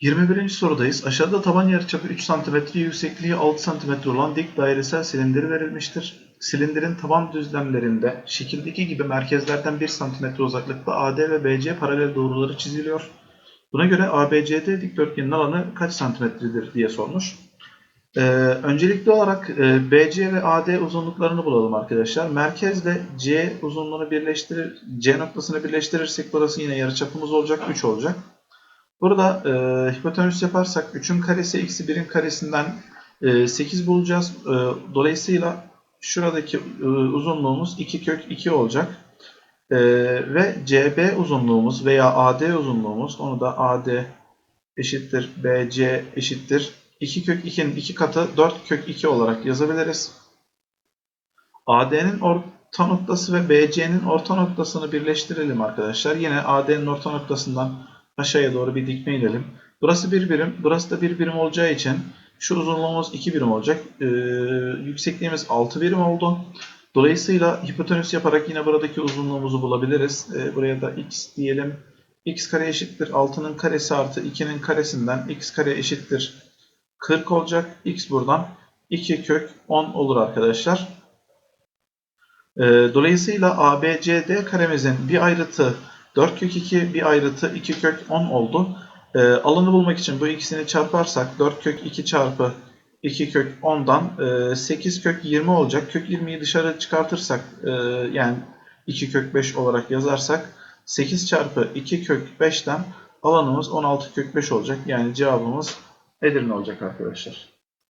21. sorudayız. Aşağıda taban yarıçapı 3 cm, yüksekliği 6 cm olan dik dairesel silindir verilmiştir. Silindirin taban düzlemlerinde şekildeki gibi merkezlerden 1 cm uzaklıkta AD ve BC paralel doğruları çiziliyor. Buna göre ABCD dikdörtgenin alanı kaç santimetredir diye sormuş. Ee, öncelikli olarak e, BC ve AD uzunluklarını bulalım arkadaşlar. Merkezle C uzunluğunu birleştirir, C noktasını birleştirirsek burası yine yarıçapımız olacak, 3 olacak. Burada e, hipotenüs yaparsak 3'ün karesi eksi 1'in karesinden e, 8 bulacağız. E, dolayısıyla şuradaki e, uzunluğumuz 2 kök 2 olacak. E, ve CB uzunluğumuz veya AD uzunluğumuz onu da AD eşittir BC eşittir 2 kök 2'nin 2 katı 4 kök 2 olarak yazabiliriz. AD'nin orta noktası ve BC'nin orta noktasını birleştirelim arkadaşlar. Yine AD'nin orta noktasından aşağıya doğru bir dikme inelim. Burası bir birim, burası da bir birim olacağı için şu uzunluğumuz 2 birim olacak. Ee, yüksekliğimiz 6 birim oldu. Dolayısıyla hipotenüs yaparak yine buradaki uzunluğumuzu bulabiliriz. Ee, buraya da x diyelim. x kare eşittir 6'nın karesi artı 2'nin karesinden x kare eşittir 40 olacak. x buradan 2 kök 10 olur arkadaşlar. Ee, dolayısıyla ABCD karemizin bir ayrıtı 4 kök 2 bir ayrıtı 2 kök 10 oldu. Ee, alanı bulmak için bu ikisini çarparsak 4 kök 2 çarpı 2 kök 10'dan e, 8 kök 20 olacak. Kök 20'yi dışarı çıkartırsak e, yani 2 kök 5 olarak yazarsak 8 çarpı 2 kök 5'ten alanımız 16 kök 5 olacak. Yani cevabımız Edirne olacak arkadaşlar.